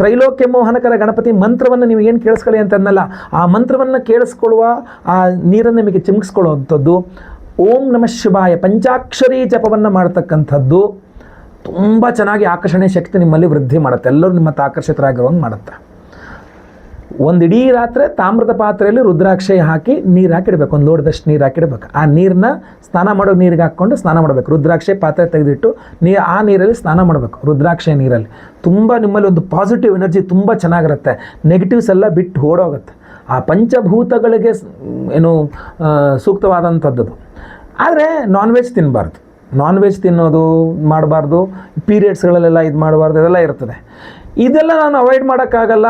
ತ್ರೈಲೋಕ್ಯ ಮೋಹನಕರ ಗಣಪತಿ ಮಂತ್ರವನ್ನು ನೀವು ಏನು ಕೇಳಿಸ್ಕೊಳ್ಳಿ ಅಂತ ಅನ್ನಲ್ಲ ಆ ಮಂತ್ರವನ್ನು ಕೇಳಿಸ್ಕೊಳ್ಳುವ ಆ ನೀರನ್ನು ನಿಮಗೆ ಚಿಮುಕ್ಸ್ಕೊಳ್ಳುವಂಥದ್ದು ಓಂ ನಮಃ ಶಿವಾಯ ಪಂಚಾಕ್ಷರಿ ಜಪವನ್ನು ಮಾಡ್ತಕ್ಕಂಥದ್ದು. ತುಂಬ ಚೆನ್ನಾಗಿ ಆಕರ್ಷಣೆ ಶಕ್ತಿ ನಿಮ್ಮಲ್ಲಿ ವೃದ್ಧಿ ಮಾಡುತ್ತೆ. ಎಲ್ಲರೂ ನಿಮ್ಮ ಹತ್ರ ಆಕರ್ಷಿತರಾಗಿರುವಂಗೆ ಮಾಡುತ್ತೆ. ಒಂದು ಇಡೀ ರಾತ್ರಿ ತಾಮ್ರದ ಪಾತ್ರೆಯಲ್ಲಿ ರುದ್ರಾಕ್ಷಿ ಹಾಕಿ ನೀರು ಹಾಕಿಡ್ಬೇಕು. ಒಂದು ಲೋಡದಷ್ಟು ನೀರು ಹಾಕಿಡ್ಬೇಕು. ಆ ನೀರನ್ನ ಸ್ನಾನ ಮಾಡೋ ನೀರಿಗೆ ಹಾಕ್ಕೊಂಡು ಸ್ನಾನ ಮಾಡಬೇಕು. ರುದ್ರಾಕ್ಷಿ ಪಾತ್ರೆ ತೆಗೆದಿಟ್ಟು ನೀ ಆ ನೀರಲ್ಲಿ ಸ್ನಾನ ಮಾಡಬೇಕು. ರುದ್ರಾಕ್ಷಿ ನೀರಲ್ಲಿ. ತುಂಬ ನಿಮ್ಮಲ್ಲಿ ಒಂದು ಪಾಸಿಟಿವ್ ಎನರ್ಜಿ ತುಂಬ ಚೆನ್ನಾಗಿರುತ್ತೆ. ನೆಗೆಟಿವ್ಸ್ ಎಲ್ಲ ಬಿಟ್ಟು ಓಡೋಗುತ್ತೆ. ಆ ಪಂಚಭೂತಗಳಿಗೆ ಏನು ಸೂಕ್ತವಾದಂಥದ್ದು ಆದರೆ ನಾನ್ ವೆಜ್ ತಿನ್ನಬಾರ್ದು ನಾನ್ ವೆಜ್ ತಿನ್ನೋದು ಮಾಡಬಾರ್ದು. ಪೀರಿಯಡ್ಸ್ಗಳಲ್ಲೆಲ್ಲ ಇದು ಮಾಡಬಾರ್ದು, ಇದೆಲ್ಲ ಇರ್ತದೆ. ಇದೆಲ್ಲ ನಾನು ಅವಾಯ್ಡ್ ಮಾಡೋಕ್ಕಾಗಲ್ಲ.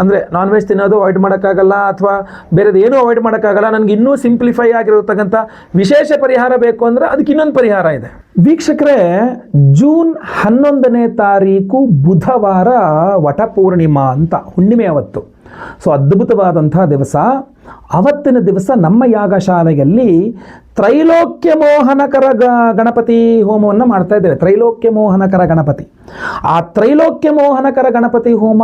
ಅಂದರೆ ನಾನ್ ವೆಜ್ ತಿನ್ನೋದು ಅವಾಯ್ಡ್ ಮಾಡೋಕ್ಕಾಗಲ್ಲ, ಅಥವಾ ಬೇರೆದು ಏನೂ ಅವಾಯ್ಡ್ ಮಾಡೋಕ್ಕಾಗಲ್ಲ. ನನಗೆ ಇನ್ನೂ ಸಿಂಪ್ಲಿಫೈ ಆಗಿರತಕ್ಕಂಥ ವಿಶೇಷ ಪರಿಹಾರ ಬೇಕು ಅಂದರೆ ಅದಕ್ಕೆ ಇನ್ನೊಂದು ಪರಿಹಾರ ಇದೆ. ವೀಕ್ಷಕರೇ, ಜೂನ್ ಹನ್ನೊಂದನೇ ತಾರೀಕು ಬುಧವಾರ ವಟಪೂರ್ಣಿಮಾ ಅಂತ ಹುಣ್ಣಿಮೆ ಅವತ್ತು. ಸೊ ಅದ್ಭುತವಾದಂತಹ ದಿವಸ ಅವತ್ತಿನ ದಿವಸ ನಮ್ಮ ಯಾಗಶಾಲೆಯಲ್ಲಿ ತ್ರೈಲೋಕ್ಯ ಮೋಹನಕರ ಗ, ಗಣಪತಿ ಹೋಮವನ್ನು ಮಾಡ್ತಾ ಇದ್ದೇವೆ. ತ್ರೈಲೋಕ್ಯ ಮೋಹನಕರ ಗಣಪತಿ. ಆ ತ್ರೈಲೋಕ್ಯ ಮೋಹನಕರ ಗಣಪತಿ ಹೋಮ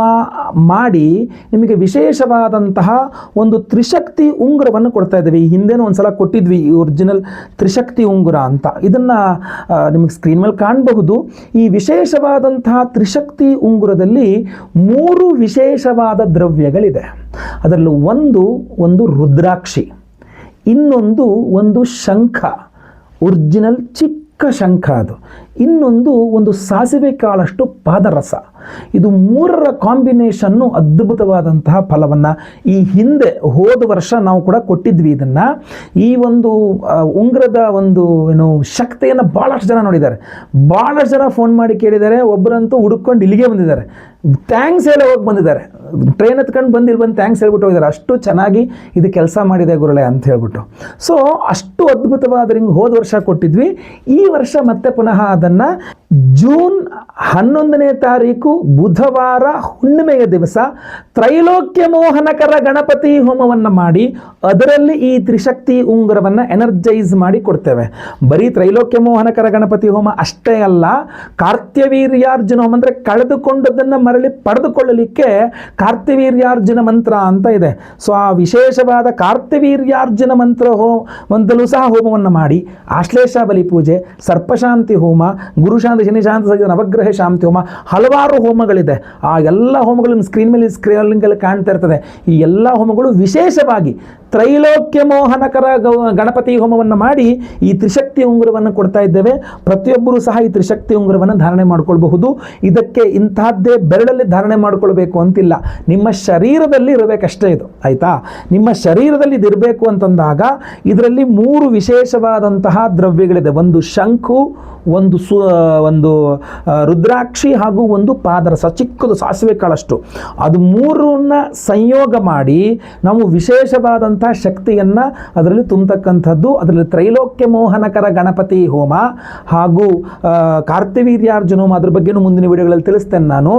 ಮಾಡಿ ನಿಮಗೆ ವಿಶೇಷವಾದಂತಹ ಒಂದು ತ್ರಿಶಕ್ತಿ ಉಂಗುರವನ್ನು ಕೊಡ್ತಾ ಇದ್ದೇವೆ. ಈ ಹಿಂದೆನೂ ಒಂದ್ಸಲ ಕೊಟ್ಟಿದ್ವಿ ಈ ಒರಿಜಿನಲ್ ತ್ರಿಶಕ್ತಿ ಉಂಗುರ ಅಂತ. ಇದನ್ನು ನಿಮಗೆ ಸ್ಕ್ರೀನ್ ಮೇಲೆ ಕಾಣಬಹುದು. ಈ ವಿಶೇಷವಾದಂತಹ ತ್ರಿಶಕ್ತಿ ಉಂಗುರದಲ್ಲಿ ಮೂರು ವಿಶೇಷವಾದ ದ್ರವ್ಯಗಳಿದೆ. ಅದರಲ್ಲಿ ಒಂದು ಒಂದು ರುದ್ರಾಕ್ಷಿ, ಇನ್ನೊಂದು ಒಂದು ಶಂಖ, ಒರಿಜಿನಲ್ ಚಿಕ್ಕ ಶಂಖ ಅದು. ಇನ್ನೊಂದು ಒಂದು ಸಾಸಿವೆ ಕಾಳಷ್ಟು ಪಾದರಸ. ಇದು ಮೂರರ ಕಾಂಬಿನೇಷನ್ನು ಅದ್ಭುತವಾದಂತಹ ಫಲವನ್ನು ಈ ಹಿಂದೆ ಹೋದ ವರ್ಷ ನಾವು ಕೂಡ ಕೊಟ್ಟಿದ್ವಿ ಇದನ್ನು. ಈ ಒಂದು ಉಂಗ್ರದ ಒಂದು, ಏನು, ಶಕ್ತಿಯನ್ನು ಭಾಳಷ್ಟು ಜನ ನೋಡಿದ್ದಾರೆ. ಭಾಳಷ್ಟು ಜನ ಫೋನ್ ಮಾಡಿ ಕೇಳಿದ್ದಾರೆ ಒಬ್ಬರಂತೂ ಹುಡುಕೊಂಡು ಇಲ್ಲಿಗೆ ಬಂದಿದ್ದಾರೆ. ಥ್ಯಾಂಕ್ಸ್ ಹೇಳಿ ಹೋಗಿ ಬಂದಿದ್ದಾರೆ. ಟ್ರೈನ್ ಹತ್ಕೊಂಡು ಬಂದಿಲ್ಲಿ ಬಂದು ಥ್ಯಾಂಕ್ಸ್ ಹೇಳ್ಬಿಟ್ಟು ಹೋಗಿದ್ದಾರೆ ಅಷ್ಟು ಚೆನ್ನಾಗಿ ಇದು ಕೆಲಸ ಮಾಡಿದೆ ಗುರುಳೆ ಅಂತ ಹೇಳ್ಬಿಟ್ಟು. ಸೊ ಅಷ್ಟು ಅದ್ಭುತವಾದ ಹಿಂಗೆ ಹೋದ ವರ್ಷ ಕೊಟ್ಟಿದ್ವಿ. ಈ ವರ್ಷ ಮತ್ತೆ ಪುನಃ ಅದನ್ನು ಜೂನ್ ಹನ್ನೊಂದನೇ ತಾರೀಕು ಬುಧವಾರ ಹುಣ್ಣಿಮೆಯ ದಿವಸ ತ್ರೈಲೋಕ್ಯ ಮೋಹನಕರ ಗಣಪತಿ ಹೋಮವನ್ನು ಮಾಡಿ ಅದರಲ್ಲಿ ಈ ತ್ರಿಶಕ್ತಿ ಉಂಗುರವನ್ನು ಎನರ್ಜೈಸ್ ಮಾಡಿ ಕೊಡ್ತೇವೆ. ಬರೀ ತ್ರೈಲೋಕ್ಯ ಮೋಹನಕರ ಗಣಪತಿ ಹೋಮ ಅಷ್ಟೇ ಅಲ್ಲ, ಕಾರ್ತ್ಯವೀರ್ಯಾರ್ಜುನ ಹೋಮ ಅಂದರೆ ಕಳೆದುಕೊಂಡದನ್ನು ಮರಳಿ ಪಡೆದುಕೊಳ್ಳಲಿಕ್ಕೆ ಕಾರ್ತ್ಯವೀರ್ಯಾರ್ಜುನ ಮಂತ್ರ ಅಂತ ಇದೆ. ಸೊ, ಆ ವಿಶೇಷವಾದ ಕಾರ್ತಿವೀರ್ಯಾರ್ಜುನ ಮಂತ್ರ ಹೋ ಒಂದಲೂ ಸಹ ಹೋಮವನ್ನು ಮಾಡಿ. ಆಶ್ಲೇಷ ಬಲಿ ಪೂಜೆ, ಸರ್ಪಶಾಂತಿ ಹೋಮ ಗುರುಶಾಂತಿ ಶನಿಶಾಂತಿ ಸಹಿತ ನವಗ್ರಹ ಶಾಂತಿ ಹೋಮ, ಹಲವಾರು ಹೋಮಗಳಿದೆ. ಆ ಎಲ್ಲ ಹೋಮಗಳನ್ನು ಸ್ಕ್ರೀನ್ ಮೇಲೆ ಸ್ಕ್ರೀನ್ ಕಾಣ್ತಾ ಇರ್ತದೆ. ಈ ಎಲ್ಲ ಹೋಮಗಳು ವಿಶೇಷವಾಗಿ ತ್ರೈಲೋಕ್ಯ ಮೋಹನಕರ ಗಣಪತಿ ಹೋಮವನ್ನು ಮಾಡಿ ಈ ತ್ರಿಶಕ್ತಿ ಉಂಗುರವನ್ನು ಕೊಡ್ತಾ ಇದ್ದೇವೆ. ಪ್ರತಿಯೊಬ್ಬರೂ ಸಹ ಈ ತ್ರಿಶಕ್ತಿ ಉಂಗುರವನ್ನು ಧಾರಣೆ ಮಾಡಿಕೊಳ್ಬಹುದು. ಇದಕ್ಕೆ ಇಂತಹದ್ದೇ ಬೆರಳಲ್ಲಿ ಧಾರಣೆ ಮಾಡಿಕೊಳ್ಬೇಕು ಅಂತಿಲ್ಲ. ನಿಮ್ಮ ಶರೀರದಲ್ಲಿ ಇರಬೇಕಷ್ಟೇ ಇದು. ಆಯಿತಾ? ನಿಮ್ಮ ಶರೀರದಲ್ಲಿ ಇದಿರಬೇಕು ಅಂತಂದಾಗ ಇದರಲ್ಲಿ ಮೂರು ವಿಶೇಷವಾದಂತಹ ದ್ರವ್ಯಗಳಿದೆ. ಒಂದು ಶಂಕು ಒಂದು ಸು ಒಂದು ರುದ್ರಾಕ್ಷಿ ಹಾಗೂ ಒಂದು ಪಾದರಸ. ಚಿಕ್ಕದು ಸಾಸಿವೆ ಕಾಳಷ್ಟು. ಅದು ಮೂರನ್ನ ಸಂಯೋಗ ಮಾಡಿ ನಾವು ವಿಶೇಷವಾದಂಥ ಶಕ್ತಿಯನ್ನು ಅದರಲ್ಲಿ ತುಂಬತಕ್ಕಂಥದ್ದು. ಅದರಲ್ಲಿ ತ್ರೈಲೋಕ್ಯ ಮೋಹನಕರ ಗಣಪತಿ ಹೋಮ ಹಾಗೂ ಕಾರ್ತಿವೀರ್ಯಾರ್ಜುನ ಹೋಮ ಅದ್ರ ಬಗ್ಗೆನೂ ಮುಂದಿನ ವಿಡಿಯೋಗಳಲ್ಲಿ ತಿಳಿಸ್ತೇನೆ ನಾನು.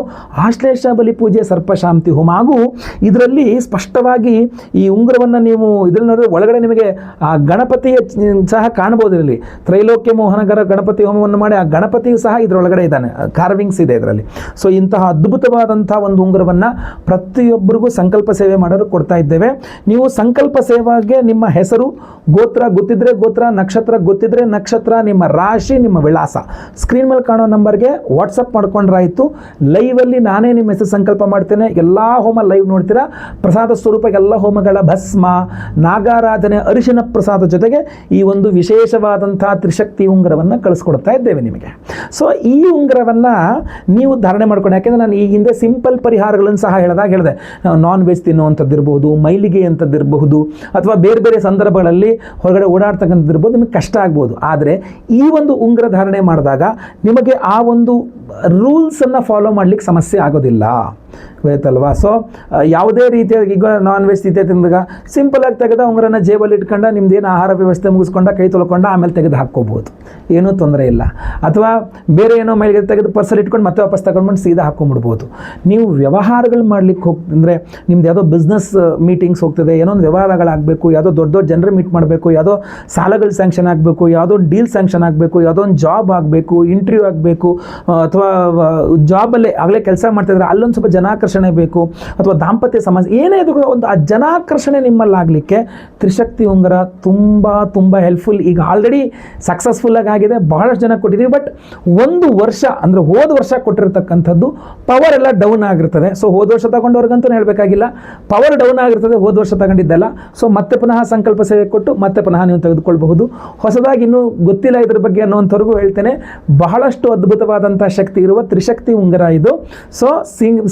ಆಶ್ಲೇಷ ಬಲಿ ಪೂಜೆ ಸರ್ಪಶಾಂತಿ ಹೋಮ. ಹಾಗೂ ಇದರಲ್ಲಿ ಸ್ಪಷ್ಟವಾಗಿ ಈ ಉಂಗುರವನ್ನು ನೀವು ಇದರಲ್ಲಿ ನೋಡಿದ್ರೆ ಒಳಗಡೆ ನಿಮಗೆ ಆ ಗಣಪತಿಯ ಸಹ ಕಾಣ್ಬೋದು ಇದರಲ್ಲಿ ತ್ರೈಲೋಕ್ಯ ಮೋಹನಗರ ಗಣಪತಿ ಹೋಮವನ್ನು ಮಾಡಿ ಆ ಗಣಪತಿಯು ಸಹ ಇದರೊಳಗಡೆ ಇದ್ದಾನೆ. ಕಾರ್ವಿಂಗ್ಸ್ ಇದೆ ಇದರಲ್ಲಿ. ಸೊ ಇಂತಹ ಅದ್ಭುತವಾದಂಥ ಒಂದು ಉಂಗುರವನ್ನು ಪ್ರತಿಯೊಬ್ಬರಿಗೂ ಸಂಕಲ್ಪ ಸೇವೆ ಮಾಡಲು ಕೊಡ್ತಾ ಇದ್ದೇವೆ. ನೀವು ಸಂಕಲ್ಪ ಸಂಕಲ್ಪ ಸೇವಾಗೆ ನಿಮ್ಮ ಹೆಸರು, ಗೋತ್ರ ಗೊತ್ತಿದ್ರೆ ಗೋತ್ರ, ನಕ್ಷತ್ರ ಗೊತ್ತಿದ್ರೆ ನಕ್ಷತ್ರ, ನಿಮ್ಮ ರಾಶಿ, ನಿಮ್ಮ ವಿಳಾಸ. ಸ್ಕ್ರೀನ್ ಮೇಲೆ ಕಾಣೋ ನಂಬರ್ಗೆ ವಾಟ್ಸಪ್ ಮಾಡ್ಕೊಂಡ್ರಾಯ್ತು. ಲೈವಲ್ಲಿ ನಾನೇ ನಿಮ್ಮ ಹೆಸರು ಸಂಕಲ್ಪ ಮಾಡ್ತೇನೆ. ಎಲ್ಲ ಹೋಮ ಲೈವ್ ನೋಡ್ತೀರಾ? ಪ್ರಸಾದ ಸ್ವರೂಪ ಎಲ್ಲ ಹೋಮಗಳ ಭಸ್ಮ. ನಾಗಾರಾಧನೆ ಅರಿಶಿನ ಪ್ರಸಾದ ಜೊತೆಗೆ ಈ ಒಂದು ವಿಶೇಷವಾದಂಥ ತ್ರಿಶಕ್ತಿ ಉಂಗುರವನ್ನು ಕಳಿಸ್ಕೊಡ್ತಾ ಇದ್ದೇವೆ ನಿಮಗೆ. ಸೊ ಈ ಉಂಗುರವನ್ನು ನೀವು ಧಾರಣೆ ಮಾಡ್ಕೊಂಡು, ಯಾಕೆಂದರೆ ನಾನು ಈ ಹಿಂದೆ ಸಿಂಪಲ್ ಪರಿಹಾರಗಳನ್ನು ಸಹ ಹೇಳಿದಾಗ ಹೇಳಿದೆ. ನಾನ್ ವೆಜ್ ತಿನ್ನುವಂಥದ್ದು ಇರಬಹುದು ಮೈಲಿಗೆ ಅಂಥದ್ದು ಇರಬಹುದು ಅಥವಾ ಬೇರೆ ಬೇರೆ ಸಂದರ್ಭಗಳಲ್ಲಿ ಹೊರಗಡೆ ಓಡಾಡ್ತಕ್ಕಂಥದ್ದು ಇರ್ಬೋದು, ನಿಮಗೆ ಕಷ್ಟ ಆಗ್ಬೋದು. ಆದರೆ ಈ ಒಂದು ಉಂಗ್ರ ಧಾರಣೆ ಮಾಡಿದಾಗ ನಿಮಗೆ ಆ ಒಂದು ರೂಲ್ಸನ್ನು ಫಾಲೋ ಮಾಡಲಿಕ್ಕೆ ಸಮಸ್ಯೆ ಆಗೋದಿಲ್ಲ. ಗೊತ್ತಲ್ವಾ ಸೊ ಯಾವುದೇ ರೀತಿಯಾಗಿ ಈಗ ನಾನ್ ವೆಜ್ ತಿಂದಾಗ ಸಿಂಪಲಾಗಿ ತೆಗೆದ ಉಂಗುರನ ಜೇಬಲ್ಲಿ ಇಟ್ಕೊಂಡ, ನಿಮ್ದೇನು ಆಹಾರ ವ್ಯವಸ್ಥೆ ಮುಗಿಸ್ಕೊಂಡ, ಕೈ ತೊಳ್ಕೊಂಡು, ಆಮೇಲೆ ತೆಗೆದು ಹಾಕ್ಕೋಬೋದು. ಏನೂ ತೊಂದರೆ ಇಲ್ಲ. ಅಥವಾ ಬೇರೆ ಏನೋ ಮೈಲಿಗೆ ತೆಗೆದು ಪರ್ಸಲ್ಲಿ ಇಟ್ಕೊಂಡು ಮತ್ತೆ ವಾಪಸ್ ತಗೊಂಡ್ಬಂದು ಸೀದಾ ಹಾಕ್ಕೊಂಬಿಡ್ಬೋದು. ನೀವು ವ್ಯವಹಾರಗಳು ಮಾಡ್ಲಿಕ್ಕೆ ಹೋಗ್, ಅಂದರೆ ನಿಮ್ದು ಯಾವುದೋ ಬಿಸ್ನೆಸ್ ಮೀಟಿಂಗ್ಸ್ ಹೋಗ್ತದೆ, ಏನೋ ಒಂದು ವ್ಯವಹಾರಗಳಾಗಬೇಕು, ಯಾವುದೋ ದೊಡ್ಡ ದೊಡ್ಡ ಜನರು ಮೀಟ್ ಮಾಡಬೇಕು, ಯಾವುದೋ ಸಾಲಗಳು ಸ್ಯಾಂಕ್ಷನ್ ಆಗಬೇಕು, ಯಾವುದೋ ಡೀಲ್ ಸ್ಯಾಂಕ್ಷನ್ ಆಗಬೇಕು, ಯಾವುದೋ ಒಂದು ಜಾಬ್ ಆಗಬೇಕು ಇಂಟರ್ವ್ಯೂ ಆಗಬೇಕು ಅಥವಾ ಜಾಬಲ್ಲೇ ಆಗಲೇ ಕೆಲಸ ಮಾಡ್ತಿದ್ರೆ ಅಲ್ಲೊಂದು ಸ್ವಲ್ಪ ಜನಾಕರ್ಷಣೆ ಬೇಕು ಅಥವಾ ದಾಂಪತ್ಯ ಸಮಸ್ಯೆ ಏನೇ ಇದು ಒಂದು ಆ ಜನಾಕರ್ಷಣೆ ನಿಮ್ಮಲ್ಲಾಗಲಿಕ್ಕೆ ತ್ರಿಶಕ್ತಿ ಉಂಗರ ತುಂಬ ತುಂಬ ಹೆಲ್ಪ್ಫುಲ್ ಈಗ ಆಲ್ರೆಡಿ ಸಕ್ಸಸ್ಫುಲ್ಲಾಗಿ ಆಗಿದೆ ಬಹಳಷ್ಟು ಜನ ಕೊಟ್ಟಿದ್ದೀವಿ ಬಟ್ ಒಂದು ವರ್ಷ ಅಂದರೆ ಹೋದ ವರ್ಷ ಕೊಟ್ಟಿರ್ತಕ್ಕಂಥದ್ದು ಪವರ್ ಎಲ್ಲ ಡೌನ್ ಆಗಿರ್ತದೆ. ಸೊ ಹೋದ ವರ್ಷ ತಗೊಂಡವ್ರಿಗಂತೂ ಹೇಳಬೇಕಾಗಿಲ್ಲ ಪವರ್ ಡೌನ್ ಆಗಿರ್ತದೆ, ಹೋದ ವರ್ಷ ತಗೊಂಡಿದ್ದಲ್ಲ. ಸೊ ಮತ್ತೆ ಪುನಃ ಸಂಕಲ್ಪ ಸೇವೆ ಕೊಟ್ಟು ಮತ್ತೆ ಪುನಃ ನೀವು ತೆಗೆದುಕೊಳ್ಬಹುದು. ಹೊಸದಾಗಿ ಇನ್ನೂ ಗೊತ್ತಿಲ್ಲ ಇದ್ರ ಬಗ್ಗೆ ಅನ್ನೋಂಥವ್ರಿಗೂ ಹೇಳ್ತೇನೆ, ಬಹಳಷ್ಟು ಅದ್ಭುತವಾದಂಥ ಶಕ್ತಿ ಇರುವ ತ್ರಿಶಕ್ತಿ ಉಂಗರ ಇದು. ಸೊ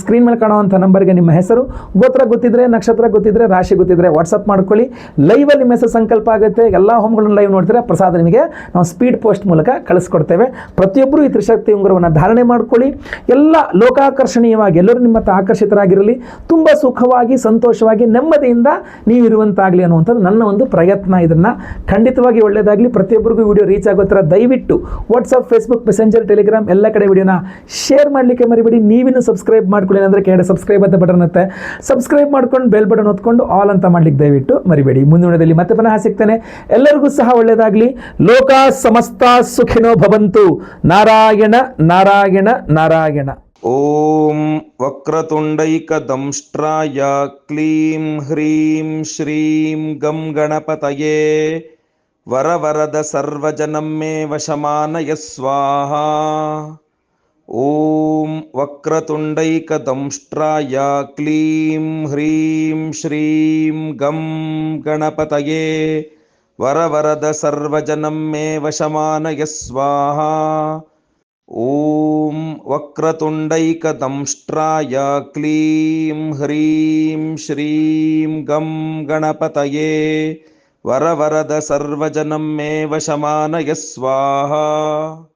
ಸ್ಕ್ರೀನ್ ಮೇಲೆ ಕಾಣುವಂಥ ನಂಬರ್ಗೆ ನಿಮ್ಮ ಹೆಸರು, ಗೋತ್ರ ಗೊತ್ತಿದ್ರೆ, ನಕ್ಷತ್ರ ಗೊತ್ತಿದ್ರೆ, ರಾಶಿ ಗೊತ್ತಿದ್ರೆ ವಾಟ್ಸಪ್ ಮಾಡ್ಕೊಳ್ಳಿ. ಲೈವಲ್ಲಿ ನಿಮ್ಮ ಹೆಸರು ಸಂಕಲ್ಪ ಆಗುತ್ತೆ. ಎಲ್ಲ ಹೋಮ್ಗಳನ್ನ ಲೈವ್ ನೋಡಿದ್ರೆ ಪ್ರಸಾದ ನಿಮಗೆ ನಾವು ಸ್ಪೀಡ್ ಪೋಸ್ಟ್ ಮೂಲಕ ಕಳಿಸ್ಕೊಡ್ತೇವೆ. ಪ್ರತಿಯೊಬ್ಬರು ಈ ತ್ರಿಶಕ್ತಿ ಉಂಗುರವನ್ನು ಧಾರಣೆ ಮಾಡ್ಕೊಳ್ಳಿ. ಎಲ್ಲ ಲೋಕಾಕರ್ಷಣೀಯವಾಗಿ ಎಲ್ಲರೂ ನಿಮ್ಮ ಆಕರ್ಷಿತರಾಗಿರಲಿ. ತುಂಬ ಸುಖವಾಗಿ, ಸಂತೋಷವಾಗಿ, ನೆಮ್ಮದಿಯಿಂದ ನೀವು ಇರುವಂತಾಗಲಿ ಅನ್ನುವಂಥದ್ದು ನನ್ನ ಒಂದು ಪ್ರಯತ್ನ ಇದನ್ನು. ಖಂಡಿತವಾಗಿ ಒಳ್ಳೆಯದಾಗಲಿ ಪ್ರತಿಯೊಬ್ಬರಿಗೂ ವಿಡಿಯೋ ರೀಚ್ ಆಗೋ ಥರ ದಯವಿಟ್ಟು ವಾಟ್ಸಪ್ ಫೇಸ್ಬುಕ್ ಮೆಸೆಂಜರ್ ಟೆಲಿಗ್ರಾಮ್ ಎಲ್ಲ ಕಡೆ ವಿಡಿಯೋನ ಶೇರ್ ಮಾಡಲಿಕ್ಕೆ ಮರಿಬೇಡಿ. ನೀವಿನ್ನು ಸಬ್ಸ್ಕ್ರೈಬ್ ಮಾಡ್ಕೊಳ್ಳಿ ಅಂದರೆ ಕೆಳಗಡೆ ಸಬ್ಸ್ಕ್ರೈಬ್ ಅಂತ ಬಟನ್ ಇರುತ್ತೆ. ಸಬ್ಸ್ಕ್ರೈಬ್ ಮಾಡ್ಕೊಂಡು ಬೆಲ್ ಬಟನ್ ಹೊತ್ಕೊಂಡು ಆಲ್ ಅಂತ ಮಾಡ್ಲಿಕ್ಕೆ ದಯವಿಟ್ಟು ಮರಿಬೇಡಿ. ಮುಂದಿನದಲ್ಲಿ ಮತ್ತೆ ಪುನಃ ಸಿಗ್ತೇನೆ. ಎಲ್ಲರಿಗೂ ಸಹ ಒಳ್ಳೆಯದಾಗಲಿ ಲೋಕ ಸಮಸ್ತ ಸುಖಿನೋ ಭವಂತು. ನಾರಾಯಣ ನಾರಾಯಣ ನಾರಾಯಣ. ಓಂ ವಕ್ರತುಂಡೈಕ ದಂಷ್ಟ್ರಾಯ ಕ್ಲೀಂ ಹ್ರೀಂ ಶ್ರೀಂ ಗಂ ಗಣಪತಯೇ. ವರವರದ ಸರ್ವಜನಂ ಮೇ ವಶಮಾನಯ ಸ್ವಾಹಾ. ॐ वक्रतुण्डैकदंष्ट्राय क्लीं ह्रीं श्रीं गं गणपतये वरवरद सर्वजनं मे वशमानय स्वाहा। ॐ वक्रतुण्डैकदंष्ट्राय क्लीं ह्रीं श्रीं गं गणपतये वरवरद सर्वजनं मे वशमानय स्वाहा